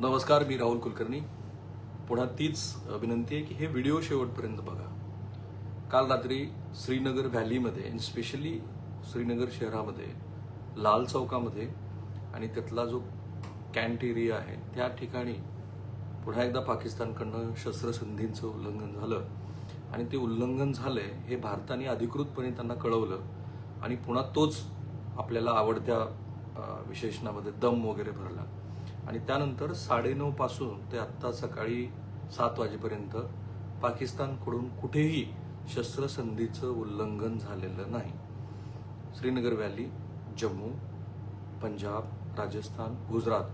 नमस्कार मी राहुल कुलकर्णी. पुन्हा तीच विनंती आहे की हे व्हिडिओ शेवटपर्यंत बघा. काल रात्री श्रीनगर व्हॅलीमध्ये स्पेशली श्रीनगर शहरामध्ये लाल चौकामध्ये आणि त्यातला जो कॅन्ट एरिया आहे त्या ठिकाणी पुन्हा एकदा पाकिस्तानकडनं शस्त्रसंधींचं उल्लंघन झालं. आणि ते उल्लंघन झालंय हे भारताने अधिकृतपणे त्यांना कळवलं. आणि पुन्हा तोच आपल्याला आवडत्या विशेषणामध्ये दम वगैरे भरला. आणि त्यानंतर साडेनऊ पासून ते आत्ता सकाळी सात वाजेपर्यंत पाकिस्तानकडून कुठेही शस्त्रसंधीचं उल्लंघन झालेलं नाही. श्रीनगर व्हॅली जम्मू पंजाब राजस्थान गुजरात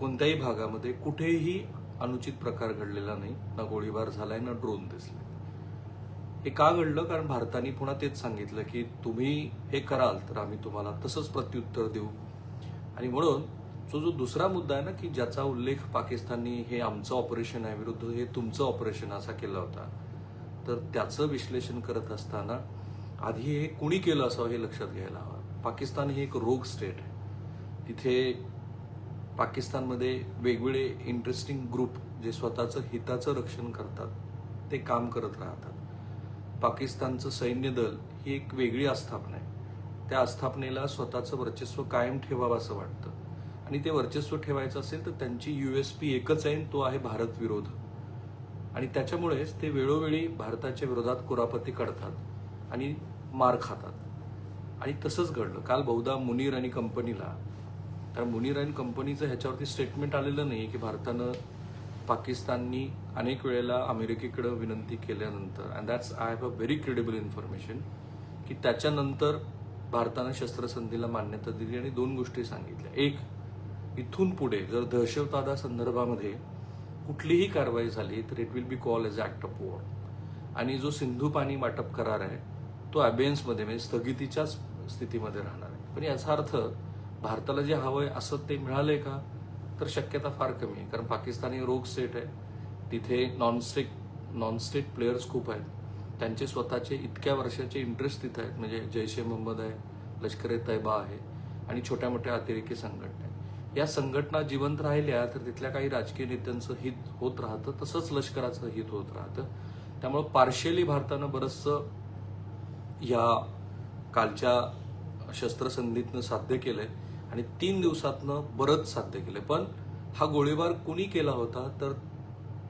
कोणत्याही भागामध्ये कुठेही अनुचित प्रकार घडलेला नाही. ना गोळीबार झालाय ना ड्रोन दिसले. हे का घडलं? कारण भारताने पुन्हा तेच सांगितलं की तुम्ही हे कराल तर आम्ही तुम्हाला तसंच प्रत्युत्तर देऊ. आणि म्हणून जो जो दुसरा मुद्दा आहे ना की ज्याचा उल्लेख पाकिस्ताननी हे आमचं ऑपरेशन आहे विरुद्ध हे तुमचं ऑपरेशन असा केला होता तर त्याचं विश्लेषण करत असताना आधी हे कुणी केलं असावं हे लक्षात घ्यायला हवं. पाकिस्तान हे एक रोग स्टेट आहे. तिथे पाकिस्तानमध्ये वेगवेगळे इंटरेस्टिंग ग्रुप जे स्वतःचं हिताचं रक्षण करतात ते काम करत राहतात. पाकिस्तानचं सैन्य दल ही एक वेगळी आस्थापना आहे. त्या आस्थापनेला स्वतःचं वर्चस्व कायम ठेवावं असं वाटतं. आणि ते वर्चस्व ठेवायचं असेल तर त्यांची युएसपी एकच आहे तो आहे भारत विरोध. आणि त्याच्यामुळेच ते वेळोवेळी भारताच्या विरोधात कुरापती काढतात आणि मार खातात. आणि तसंच घडलं. काल बहुधा मुनीर आणि कंपनीला. कारण मुनीर आणि कंपनीचं ह्याच्यावरती स्टेटमेंट आलेलं नाही की भारतानं पाकिस्ताननी अनेक वेळेला अमेरिकेकडे विनंती केल्यानंतर and that's I have a very credible information की त्याच्यानंतर भारतानं शस्त्रसंधीला मान्यता दिली आणि दोन गोष्टी सांगितल्या. एक इथून पुढे जर दहशतवादासंदर्भामध्ये कुठलीही कारवाई झाली तर it will be call as act of war आणि जो सिंधू पाणी वाटप करार आहे तो अबेन्समध्ये म्हणजे स्थगितीच्याच स्थितीमध्ये राहणार आहे. पण याचा अर्थ भारताला जे हवं आहे असं ते मिळालंय का? तर शक्यता फार कमी आहे. कारण पाकिस्तानी रोग सेट आहे. तिथे नॉनस्टेक नॉनस्टेट प्लेयर्स खूप आहेत. त्यांचे स्वतःचे इतक्या वर्षाचे इंटरेस्ट तिथे आहेत. म्हणजे जैश ए मोहम्मद आहे लष्कर ए तैबा आहे आणि छोट्या मोठ्या अतिरेकी संघटना आहेत. या संघटना जिवंत राहिल्या तर तिथल्या काही राजकीय नेत्यांचं हित होत राहतं तसंच लष्कराचं हित होत राहतं. त्यामुळं पार्शियली भारतानं बरंचसं या कालच्या शस्त्रसंधीतनं साध्य केलंय आणि तीन दिवसातनं बरंच साध्य केलंय. पण हा गोळीबार कुणी केला होता? तर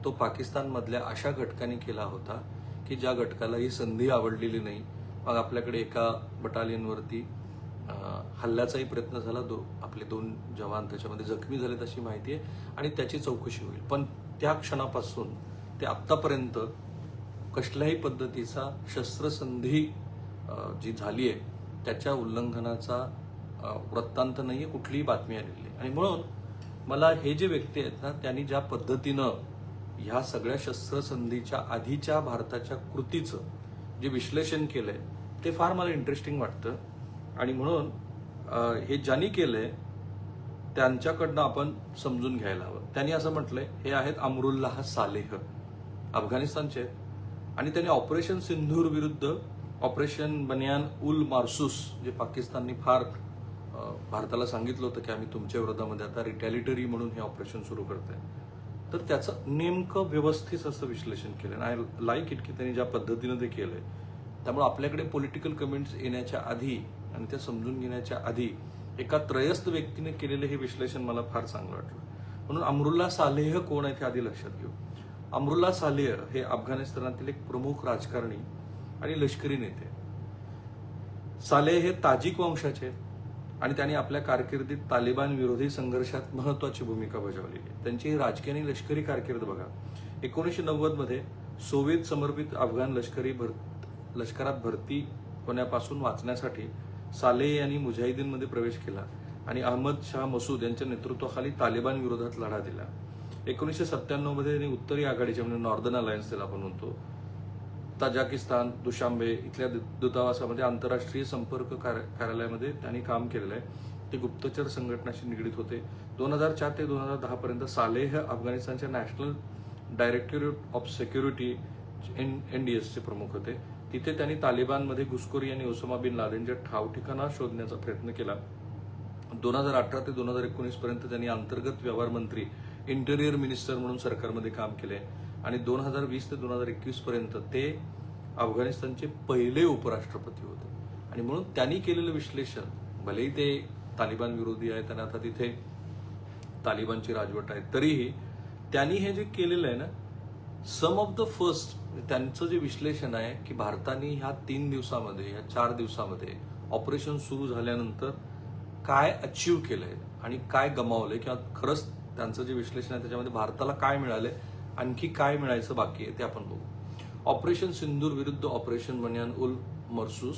तो पाकिस्तानमधल्या अशा घटकांनी केला होता की ज्या घटकाला ही संधी आवडलेली नाही. मग आपल्याकडे एका बटालियनवरती हल्ल्याचाही प्रयत्न झाला. दो आपले दोन जवान त्याच्यामध्ये जखमी झालेत अशी माहिती आहे. आणि त्याची चौकशी होईल. पण त्या क्षणापासून ते आत्तापर्यंत कसल्याही पद्धतीचा शस्त्रसंधी जी झाली आहे त्याच्या उल्लंघनाचा वृत्तांत नाही आहे कुठलीही बातमी आलेली आहे आणि म्हणून मला हे जे व्यक्ती आहेत ना त्यांनी ज्या पद्धतीनं ह्या सगळ्या शस्त्रसंधीच्या आधीच्या भारताच्या कृतीचं जे विश्लेषण केलंय ते फार मला इंटरेस्टिंग वाटतं. आणि म्हणून हे ज्यांनी केलंय त्यांच्याकडनं आपण समजून घ्यायला हवं. त्यांनी असं म्हटलंय हे आहेत अमरुल्लाह सालेह अफगाणिस्तानचे आणि त्यांनी ऑपरेशन सिंधूर विरुद्ध ऑपरेशन बनियान उल मार्सूस जे पाकिस्ताननी फार भारताला सांगितलं होतं की आम्ही तुमच्या विरोधामध्ये आता रिटॅलिटरी म्हणून हे ऑपरेशन सुरू करतोय. तर त्याचं नेमकं व्यवस्थित असं विश्लेषण केलं. आय लाईक इट की त्यांनी ज्या पद्धतीनं ते केलंय. त्यामुळे आपल्याकडे पॉलिटिकल कमेंट्स येण्याच्या आधी आणि त्या समजून घेण्याच्या आधी एका त्रयस्थ व्यक्तीने केलेलं हे विश्लेषण मला फार चांगलं वाटलं. म्हणून अमरुल्ला सालेह कोण आहे ते आधी लक्षात घेऊ. अमरुल्ला सालेह हे अफगाणिस्तानातील एक प्रमुख राजकारणी आणि लष्करी नेते. सालेह हे ताजिक वंशाचे आणि त्यांनी आपल्या कारकिर्दीत तालिबान विरोधी संघर्षात महत्वाची भूमिका बजावलेली आहे. त्यांची राजकीय आणि लष्करी कारकीर्द बघा. एकोणीसशे नव्वदमध्ये सोव्हिएत समर्पित अफगाण लष्करी भर लष्करात भरती होण्यापासून वाचण्यासाठी सालेह यांनी मुजाहिदीनमध्ये प्रवेश केला आणि अहमद शाह मसूद यांच्या नेतृत्वाखाली तालिबान विरोधात लढा दिला. एकोणीसशे सत्त्याण्णवमध्ये त्यांनी उत्तरी आघाडीच्या म्हणजे नॉर्दर्न अलायन्स त्याला आपण म्हणतो. ताजाकिस्तान दुशांबे इथल्या दूतावासामध्ये आंतरराष्ट्रीय संपर्क कार्य- कार्यालयामध्ये त्यांनी काम केलेलं आहे. ते गुप्तचर संघटनाशी निगडीत होते. दोन हजार चार ते दोन हजार दहा पर्यंत सालेह अफगाणिस्तानच्या national directorate of security N N D एसचे प्रमुख होते. तिथे त्यांनी तालिबानमध्ये घुसखोरी आणि ओसामा बिन लादेनच्या ठाव ठिकाणा शोधण्याचा प्रयत्न केला. दोन हजार अठरा ते दोन हजार एकोणीस पर्यंत त्यांनी अंतर्गत व्यवहार मंत्री इंटेरियर मिनिस्टर म्हणून सरकारमध्ये काम केले आणि दोन हजार वीस ते दोन हजार एकवीस पर्यंत ते अफगाणिस्तानचे पहिले उपराष्ट्रपती होते. आणि म्हणून त्यांनी केलेलं विश्लेषण भलेही ते तालिबान विरोधी आहेत आणि आता तिथे तालिबानची राजवट आहे तरीही त्यांनी हे जे केलेलं आहे ना सम ऑफ द फर्स्ट त्यांचं जे विश्लेषण आहे की भारताने ह्या तीन दिवसामध्ये ह्या चार दिवसामध्ये ऑपरेशन सुरू झाल्यानंतर काय अचीव केलंय आणि काय गमावलंय किंवा खरंच त्यांचं जे विश्लेषण आहे त्याच्यामध्ये भारताला काय मिळालंय आणखी काय मिळायचं बाकी आहे ते आपण बघू. ऑपरेशन सिंदूर विरुद्ध ऑपरेशन बनियान उल मर्सूस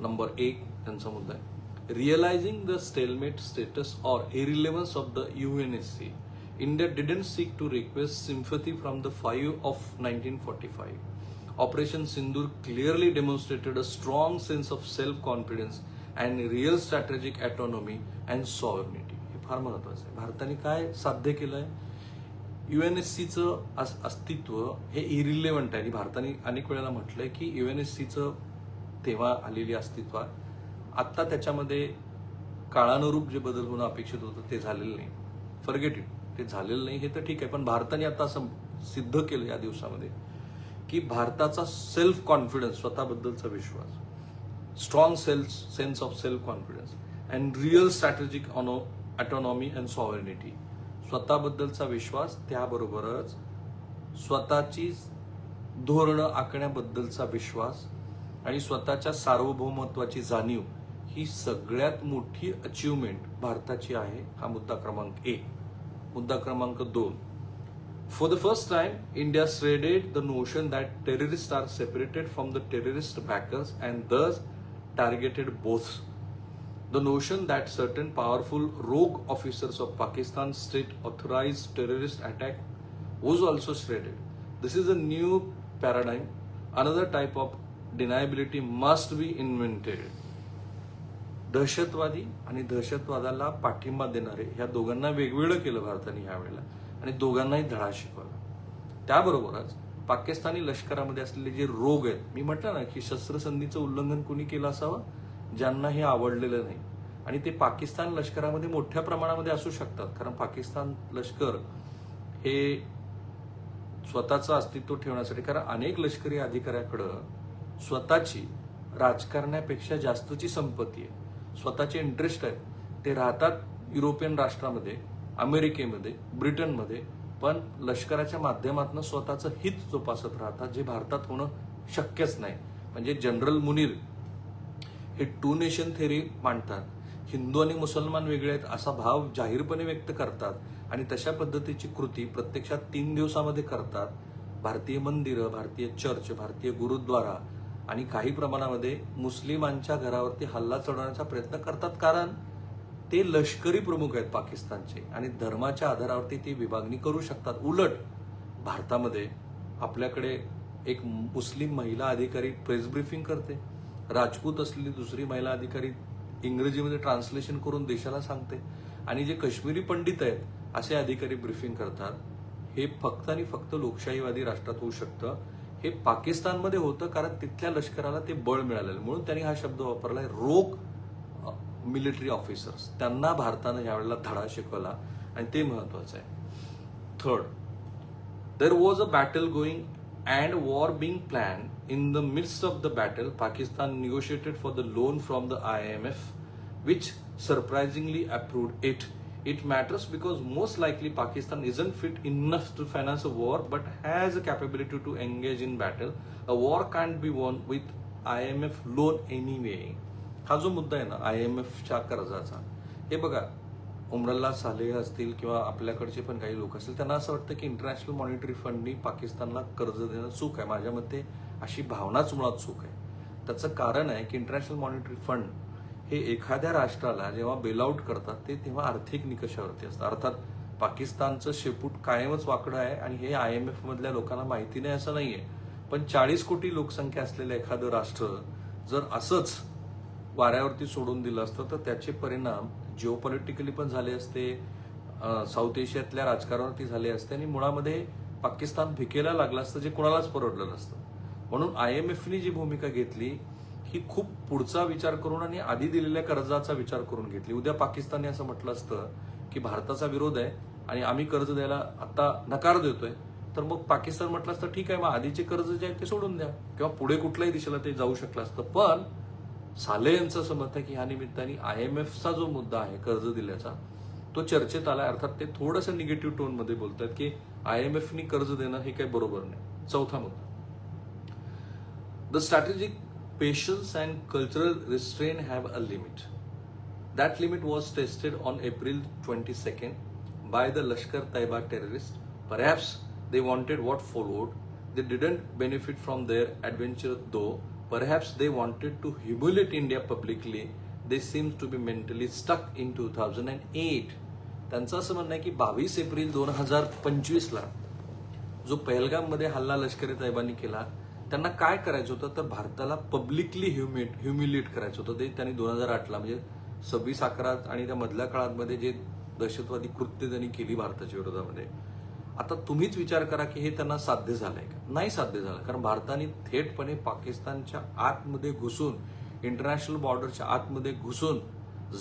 नंबर एक त्यांचा मुद्दा आहे. Realising the stalemate status or irrelevance of the UNSC India didn't seek to request sympathy from the five of nineteen forty five operation Sindoor clearly strong a of sense of self confidence and real strategic autonomy and sovereignty हे फार महत्वाचं आहे. भारताने काय साध्य केलं आहे? युएनएससीचं अस्तित्व हे इरिलेवंट आहे. आणि भारताने अनेक वेळेला म्हटलंय की युएनएससीचं तेव्हा आलेली अस्तित्वात आत्ता त्याच्यामध्ये काळानुरूप जे बदल होणं अपेक्षित होतं ते झालेलं नाही. फॉरगेट इट ते झालेलं नाही हे तर ठीक आहे पण भारताने आता असं सिद्ध केलं या दिवसामध्ये की भारताचा सेल्फ कॉन्फिडन्स स्वतःबद्दलचा विश्वास strong self sense of self confidence and real strategic ऑनो autonomy and sovereignty स्वतःबद्दलचा विश्वास त्याबरोबरच स्वतःची धोरणं आखण्याबद्दलचा विश्वास आणि स्वतःच्या सार्वभौमत्वाची जाणीव ही सगळ्यात मोठी अचीवमेंट भारताची आहे हा मुद्दा क्रमांक एक. मुद्दा क्रमांक दोन For the first time, India shredded the notion that terrorists are separated from the terrorist backers and thus targeted both. The notion that certain powerful rogue officers of Pakistan state authorized terrorist attack was also shredded. This is a new paradigm. Another type of deniability must be invented. दहशतवादी आणि दहशतवादाला पाठिंबा देणारे ह्या दोघांना वेगवेगळं केलं भारताने यावेळेला आणि दोघांनाही धडा शिकवला. त्याबरोबरच पाकिस्तानी लष्करामध्ये असलेले जे रोग आहेत मी म्हटलं ना की शस्त्रसंधीचं उल्लंघन कुणी केलं असावं? ज्यांना हे आवडलेलं नाही. आणि ते पाकिस्तान लष्करामध्ये मोठ्या प्रमाणामध्ये असू शकतात कारण पाकिस्तान लष्कर हे स्वतःचं अस्तित्व ठेवण्यासाठी कारण अनेक लष्करी अधिकाऱ्याकडं स्वतःची राजकारण्यापेक्षा जास्तची संपत्ती आहे. स्वतःचे इंटरेस्ट आहेत ते राहतात युरोपियन राष्ट्रामध्ये अमेरिकेमध्ये ब्रिटनमध्ये पण लष्कराच्या माध्यमातून स्वतःचं हित जोपासत राहतात जे भारतात होणं शक्यच नाही. म्हणजे जनरल मुनीर हे टू नेशन थेरी मांडतात. हिंदू आणि मुसलमान वेगळे आहेत असा भाव जाहीरपणे व्यक्त करतात आणि तशा पद्धतीची कृती प्रत्यक्षात तीन दिवसामध्ये करतात. भारतीय मंदिरं भारतीय चर्च भारतीय गुरुद्वारा आणि काही प्रमाणामध्ये मुस्लिमांच्या घरावरती हल्ला चढवण्याचा प्रयत्न करतात. कारण ते लष्करी प्रमुख आहेत पाकिस्तानचे आणि धर्माच्या आधारावरती ती विभागणी करू शकतात. उलट भारतामध्ये आपल्याकडे एक मुस्लिम महिला अधिकारी प्रेस ब्रीफिंग करते. राजपूत असलेली दुसरी महिला अधिकारी इंग्रजीमध्ये ट्रान्सलेशन करून देशाला सांगते. आणि जे काश्मीरी पंडित आहेत असे अधिकारी ब्रीफिंग करतात. हे फक्त आणि फक्त लोकशाहीवादी राष्ट्रात होऊ शकतं. हे पाकिस्तानमध्ये होतं कारण तिथल्या लष्कराला ते बळ मिळालेलं. म्हणून त्यांनी हा शब्द वापरलाय रोग मिलिटरी ऑफिसर्स त्यांना भारतानं यावेळेला धडा शिकवला आणि ते महत्वाचं आहे. Third there was a battle going and war being plan in the midst of the battle Pakistan negotiated for the loan from the I M F which surprisingly approved it It matters because most likely Pakistan isn't fit enough to finance a war but has a capability to engage in battle. A war can't be won with IMF loan anyway. हा जो मुद्दा आहे ना I am एफच्या कर्जाचा हे बघा उमरल्ला Saleh असतील किंवा आपल्याकडचे पण काही लोक असतील त्यांना असं वाटतं की इंटरनॅशनल मॉनिटरी फंडनी पाकिस्तानला कर्ज देणं चूक आहे माझ्या मते अशी भावनाच मुळात चूक आहे त्याचं कारण आहे की इंटरनॅशनल मॉनिटरी फंड हे एखाद्या राष्ट्राला जेव्हा बेलआउट करतात ते तेव्हा आर्थिक निकषावरती असतात. अर्थात पाकिस्तानचं शेपूट कायमच वाकडं आहे आणि हे आय एम एफ मधल्या लोकांना माहिती नाही असं नाहीये. पण चाळीस कोटी लोकसंख्या असलेलं एखादं राष्ट्र जर असंच वाऱ्यावरती सोडून दिलं असतं तर त्याचे परिणाम जिओपॉलिटिकली पण झाले असते साऊथ एशियातल्या राजकारणावरती झाले असते आणि मुळामध्ये पाकिस्तान भिकेला लागलं असतं जे कोणालाच परवडलं नसतं. म्हणून आय एम एफनी जी भूमिका घेतली ही खूप पुढचा विचार करून आणि आधी दिलेल्या कर्जाचा विचार करून घेतली. उद्या पाकिस्तानने असं म्हटलं असतं की भारताचा विरोध आहे आणि आम्ही कर्ज द्यायला आता नकार देतोय. तर मग पाकिस्तान म्हटलं असतं ठीक आहे मग आधीचे कर्ज जे आहेत ते सोडून द्या. किंवा पुढे कुठल्याही दिशेला ते जाऊ शकलं असतं. पण साले यांचं असं मत आहे की ह्या निमित्ताने आय एम एफचा जो मुद्दा आहे कर्ज दिल्याचा तो चर्चेत आलाय. अर्थात ते थोडंसं निगेटिव्ह टोनमध्ये बोलतात की आय एम एफनी कर्ज देणं हे काही बरोबर नाही. चौथा मुद्दा. The strategic patience and cultural restraint have a limit. That limit was tested on April 22nd by the Lashkar Taiba terrorists. Perhaps they wanted what followed. They didn't benefit from their adventure though. Perhaps they wanted to humiliate India publicly. They seem to be mentally stuck in 2008. त्यांचं असं म्हणणं आहे की बावीस April दोन हजार पंचवीसला जो पहलगाममध्ये हल्ला लष्करी तैबांनी केला त्यांना काय करायचं होतं? तर भारताला पब्लिकली ह्युमिट ह्युमिलिएट करायचं होतं. ते त्यांनी दोन हजार आठला म्हणजे सव्वीस अकरा आणि त्या मधल्या काळामध्ये जे दहशतवादी कृत्य त्यांनी केली भारताच्या विरोधामध्ये. आता तुम्हीच विचार करा की हे त्यांना साध्य झालंय का? नाही साध्य झालं. कारण भारताने थेटपणे पाकिस्तानच्या आतमध्ये घुसून इंटरनॅशनल बॉर्डरच्या आतमध्ये घुसून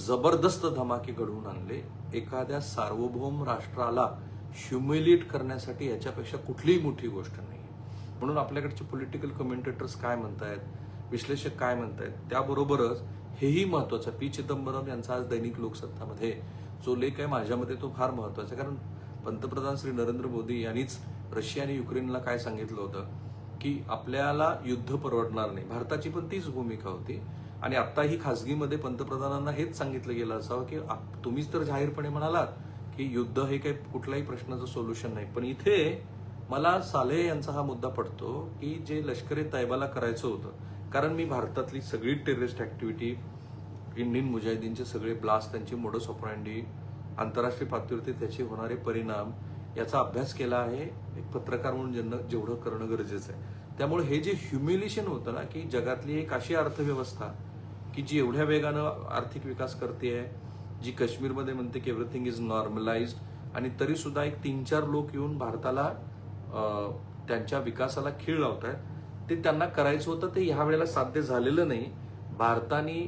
जबरदस्त धमाके घडवून आणले. एखाद्या सार्वभौम राष्ट्राला ह्युमिलिएट करण्यासाठी याच्यापेक्षा कुठलीही मोठी गोष्ट नाही. म्हणून आपल्याकडचे पॉलिटिकल कमेंटेटर्स काय म्हणतायत विश्लेषक काय म्हणतायत त्याबरोबरच हेही महत्वाचं पी. चिदंबरम यांचा आज दैनिक लोकसत्तामध्ये जो लेख आहे माझ्यामध्ये तो फार महत्त्वाचा आहे. कारण पंतप्रधान श्री नरेंद्र मोदी यांनीच रशिया आणि युक्रेनला काय सांगितलं होतं? की आपल्याला युद्ध परवडणार नाही. भारताची पण तीच भूमिका होती. आणि आत्ताही खासगीमध्ये पंतप्रधानांना हेच सांगितलं गेलं असावं की तुम्हीच तर जाहीरपणे म्हणालात की युद्ध हे काही कुठल्याही प्रश्नाचं सोल्युशन नाही. पण इथे मला साले यांचा हा मुद्दा पडतो की जे लष्करी तैबाला करायचं होतं कारण मी भारतातली सगळी टेररिस्ट ऍक्टिव्हिटी इंडियन मुजाहिदीनचे सगळे ब्लास्ट त्यांची मोडस ऑपरँडी आंतरराष्ट्रीय पातळीवरती त्याचे होणारे परिणाम याचा अभ्यास केला आहे. एक पत्रकार म्हणून ज्यांना जेवढं करणं गरजेचं आहे. त्यामुळे हे जे ह्युमिलेशन होतं ना की जगातली एक अशी अर्थव्यवस्था की जी एवढ्या वेगानं आर्थिक विकास करते आहे जी काश्मीरमध्ये म्हणते की एव्हरीथिंग इज नॉर्मलाइज्ड आणि तरी सुद्धा एक तीन चार लोक येऊन भारताला त्यांच्या विकासाला खीळ लावत आहेत ते त्यांना करायचं होतं ते ह्या वेळेला साध्य झालेलं नाही. भारताने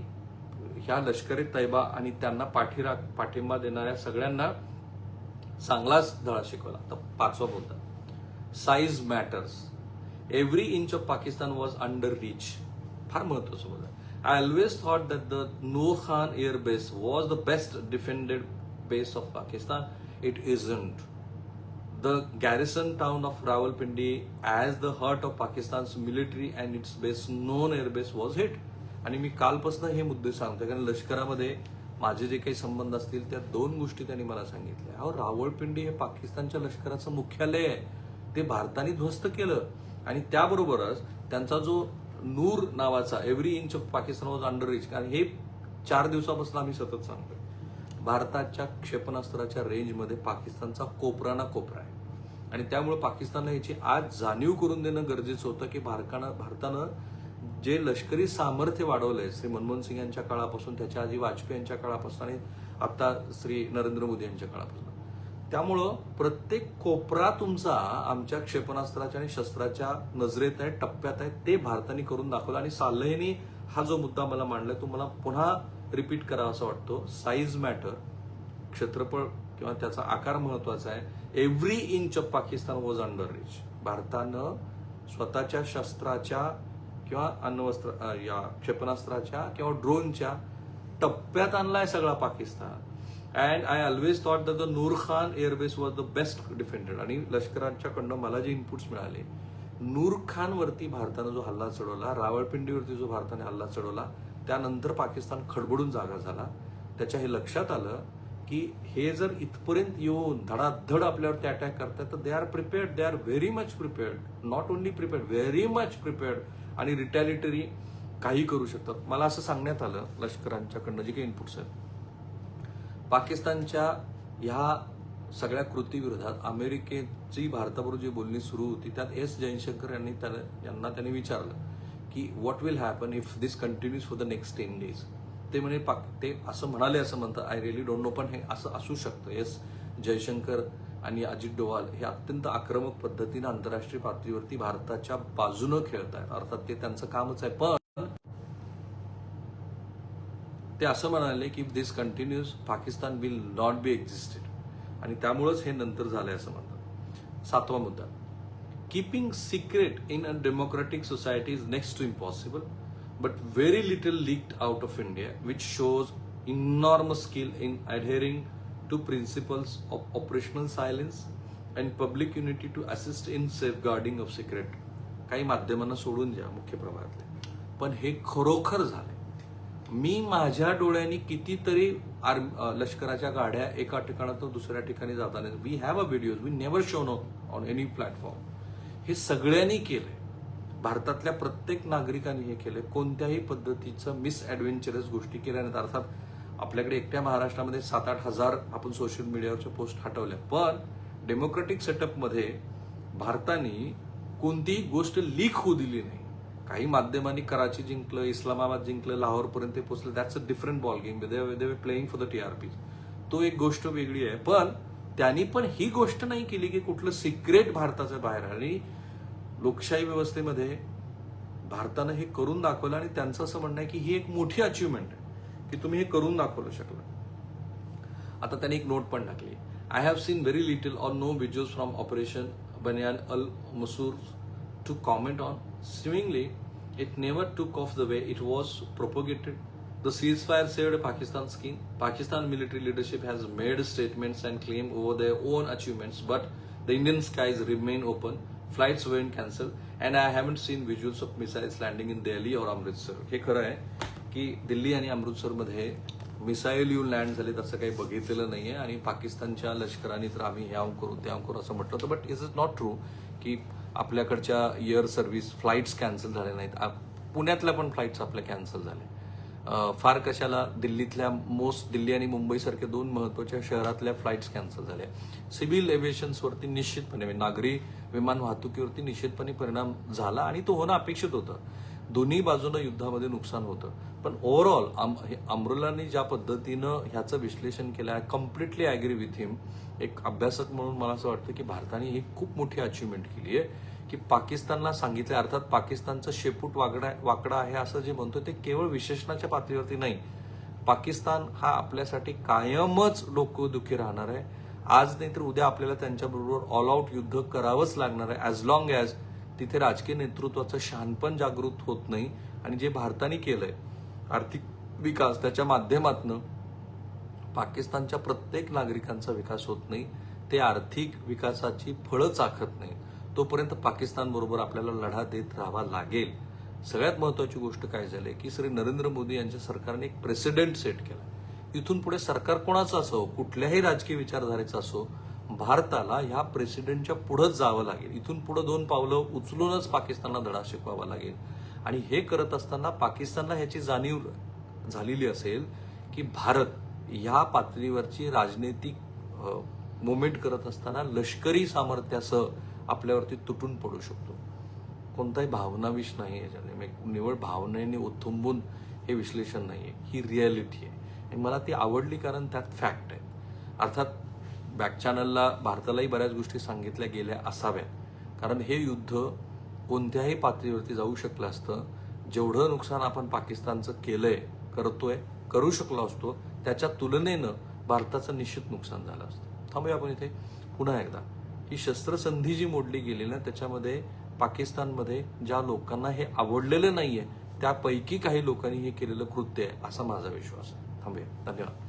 ह्या लष्करी तैबा आणि त्यांना पाठीरा पाठिंबा देणाऱ्या सगळ्यांना चांगलाच धडा शिकवला. तर पाचवा मुद्दा. Size matters every inch of Pakistan was under reach फार महत्वाचं मुद्दा I always thought that the Noor Khan air base was the best defended base of Pakistan it isn't the garrison town of Rawalpindi as the heart of Pakistan's military and its base known air base was hit. आणि मी कालपासून हे मुद्दे सांगतोय कारण लष्करामध्ये माझे जे काही संबंध असतील त्या दोन गोष्टी त्यांनी मला सांगितल्या. अहो रावळपिंडी हे पाकिस्तानच्या लष्कराचं मुख्यालय आहे. ते भारताने ध्वस्त केलं. आणि त्याबरोबरच त्यांचा जो नूर नावाचा every inch of Pakistan was under reach कारण हे चार दिवसापासून आम्ही सतत सांगतोय. भारताच्या क्षेपणास्त्राच्या रेंजमध्ये पाकिस्तानचा कोपरा ना कोपरा आहे. आणि त्यामुळे पाकिस्तानला याची आज जाणीव करून देणं गरजेचं होतं की भारतानं भारतानं जे लष्करी सामर्थ्य वाढवलंय श्री मनमोहन सिंग यांच्या काळापासून त्याच्या आधी वाजपेयी यांच्या काळापासून आणि आता श्री नरेंद्र मोदी यांच्या काळापासून. त्यामुळं प्रत्येक कोपरा तुमचा आमच्या क्षेपणास्त्राच्या आणि शस्त्राच्या नजरेत आहे टप्प्यात आहे ते भारताने करून दाखवलं. आणि साल्हेनी हा जो मुद्दा मला मांडलाय तो मला पुन्हा रिपीट करावा असं वाटतो. साईज मॅटर क्षेत्रफळ किंवा त्याचा आकार महत्त्वाचा आहे. Every inch of Pakistan was under reach भारतानं स्वतःच्या शस्त्राच्या किंवा अण्वस्त्र या क्षेपणास्त्राच्या किंवा ड्रोनच्या टप्प्यात आणलाय सगळा Pakistan. And I always thought that the Noor Khan airbase was the best defended आणि लष्कराच्याकडनं मला जे इनपुट्स मिळाले नूर खानवरती भारतानं जो हल्ला चढवला रावळपिंडीवरती जो भारताने हल्ला चढवला त्यानंतर पाकिस्तान खडबडून जागा झाला. त्याच्या हे लक्षात आलं की हे जर इथपर्यंत येऊन धडाधड आपल्यावरती अटॅक करतात तर they are prepared they are very much prepared not only prepared very much prepared आणि रिटॅलिटरी काही करू शकतात. मला असं सांगण्यात आलं लष्करांच्याकडनं जे काही इनपुट्स आहेत पाकिस्तानच्या ह्या सगळ्या कृतीविरोधात अमेरिकेची भारताबरोबर जी बोलणी सुरू होती त्यात एस जयशंकर यांनी त्याला यांना त्यांनी विचारलं. की what will happen if this continues for the next ten days ते म्हणे पाक ते असं म्हणाले असं म्हणतात आय रिअली डोंट नो पण हे असं असू शकतं. एस जयशंकर आणि अजित डोवाल हे अत्यंत आक्रमक पद्धतीनं आंतरराष्ट्रीय पातळीवरती भारताच्या बाजूनं खेळत आहेत अर्थात ते त्यांचं कामच आहे. पण ते असं म्हणाले की this continues Pakistan will not be existed आणि त्यामुळंच हे नंतर झालंय असं म्हणतात. सातवा मुद्दा. Keeping secret in a democratic society is next to impossible, but very little leaked out of India, which shows enormous skill in adhering to principles of operational silence and public unity to assist in safeguarding of secret. काही माध्यमांना सोडून द्या मुख्य प्रवाहातले पण हे खरोखर झालंय मी माझ्या डोळ्यांनी कितीतरी लष्कराच्या गाड्या एका ठिकाणातून दुसऱ्या ठिकाणी जाताना we have a video we never shown on any platform हे सगळ्यांनी केलंय. भारतातल्या प्रत्येक नागरिकांनी हे केलंय. कोणत्याही पद्धतीचं मिसॲडव्हेंचरस गोष्टी केल्या नाहीत. अर्थात आपल्याकडे एकट्या महाराष्ट्रामध्ये सात आठ हजार आपण सोशल मीडियावरच्या पोस्ट हटवल्या. पण डेमोक्रेटिक सेटअपमध्ये भारताने कोणतीही गोष्ट लीक होऊ दिली नाही. काही माध्यमांनी कराची जिंकलं इस्लामाबाद जिंकलं लाहोरपर्यंत पोहोचलं. That's a different ball game they playing for the P तो एक गोष्ट वेगळी आहे. पण त्यांनी पण ही गोष्ट नाही केली की कुठलं सिक्रेट भारताचं बाहेर. आणि लोकशाही व्यवस्थेमध्ये भारतानं हे करून दाखवलं आणि त्यांचं असं म्हणणं आहे की ही एक मोठी अचिव्हमेंट आहे की तुम्ही हे करून दाखवलं शकलं. आता त्यांनी एक नोट पण टाकली. I have seen very little or no visuals from operation Bunyan al मसूर to comment on seemingly it never took off the way it was propagated The ceasefire saved Pakistan's skin. Pakistan military leadership has made statements and claim over their own achievements, but the Indian skies remain open. Flights were cancelled, and I haven't seen visuals of missiles landing in Delhi or Amritsar. हे खरं आहे की दिल्ली आणि अमृतसरमध्ये missile येऊन land झाले तसं काही बघितलेलं नाही आहे आणि पाकिस्तानच्या लष्कराने तर आम्ही ह्या करू त्या करू असं म्हटलं होतं but is is not true की आपल्याकडच्या एअर सर्व्हिस फ्लाईट्स कॅन्सल झाल्या नाहीत पुण्यातल्या पण फ्लाईट्स आपल्या कॅन्सल झाल्या फार कशाला दिल्लीतल्या मोस्ट दिल्ली आणि मुंबईसारख्या दोन महत्त्वाच्या शहरातल्या फ्लाईट्स कॅन्सल झाल्या सिव्हिल एव्हिएशन्सवरती निश्चितपणे म्हणजे नागरी विमान वाहतुकीवरती निश्चितपणे परिणाम झाला आणि तो होणं अपेक्षित होतं. दोन्ही बाजूनं युद्धामध्ये नुकसान होतं. पण ओव्हरऑल अमरुल्लांनी ज्या पद्धतीनं ह्याचं विश्लेषण केलं आहे कम्प्लिटली ॲग्री विथ हिम एक अभ्यासक म्हणून मला असं वाटतं की भारताने ही खूप मोठी अचिव्हमेंट केली आहे की पाकिस्तानला सांगितलं अर्थात पाकिस्तानचं शेपूट वागडा वाकडा आहे असं जे म्हणतो ते केवळ विशेषणाच्या पातळीवरती नाही. पाकिस्तान हा आपल्यासाठी कायमच डोकं राहणार आहे. आज नाही तर उद्या आपल्याला त्यांच्याबरोबर ऑल आउट युद्ध करावंच लागणार आहे. ॲज लॉंग ॲज तिथे राजकीय नेतृत्वाचं शहाणपण जागृत होत नाही आणि जे भारताने केलंय आर्थिक विकास त्याच्या माध्यमातनं पाकिस्तानच्या प्रत्येक नागरिकांचा विकास होत नाही. ते आर्थिक विकासाची फळं चाखत नाही. तोपर्यंत पाकिस्तानबरोबर आपल्याला लढा देत राहावा लागेल. सगळ्यात महत्वाची गोष्ट काय झाली की श्री नरेंद्र मोदी यांच्या सरकारने एक प्रेसिडेंट सेट केला. इथून पुढे सरकार कोणाचं असो कुठल्याही राजकीय विचारधारेचं असो भारताला ह्या प्रेसिडेंटच्या पुढंच जावं लागेल. इथून पुढे दोन पावलं उचलूनच पाकिस्तानला धडा शिकवावा लागेल. आणि हे करत असताना पाकिस्तानला ह्याची जाणीव झालेली असेल की भारत ह्या पातळीवरची राजनैतिक मुवमेंट करत असताना लष्करी सामर्थ्यासह आपल्यावरती तुटून पडू शकतो. कोणताही भावनाविष नाही याच्याने म्हणजे निवड भावनेने उत्थुंबून हे विश्लेषण नाही आहे ही रियालिटी आहे. आणि मला ती आवडली कारण त्यात फॅक्ट आहे. अर्थात बॅक चॅनलला भारतालाही बऱ्याच गोष्टी सांगितल्या गेल्या असाव्या कारण हे युद्ध कोणत्याही पातळीवरती जाऊ शकलं असतं. जेवढं नुकसान आपण पाकिस्तानचं केलंय करतोय करू शकलो असतो त्याच्या तुलनेनं भारताचं निश्चित नुकसान झालं असतं. थांबूया आपण इथे पुन्हा एकदा. ही शस्त्रसंधी जी मोडली गेली ना त्याच्यामध्ये पाकिस्तानमध्ये ज्या लोकांना हे आवडलेलं नाहीये त्यापैकी काही लोकांनी हे केलेलं कृत्य आहे असा माझा विश्वास आहे. थांबूया. धन्यवाद.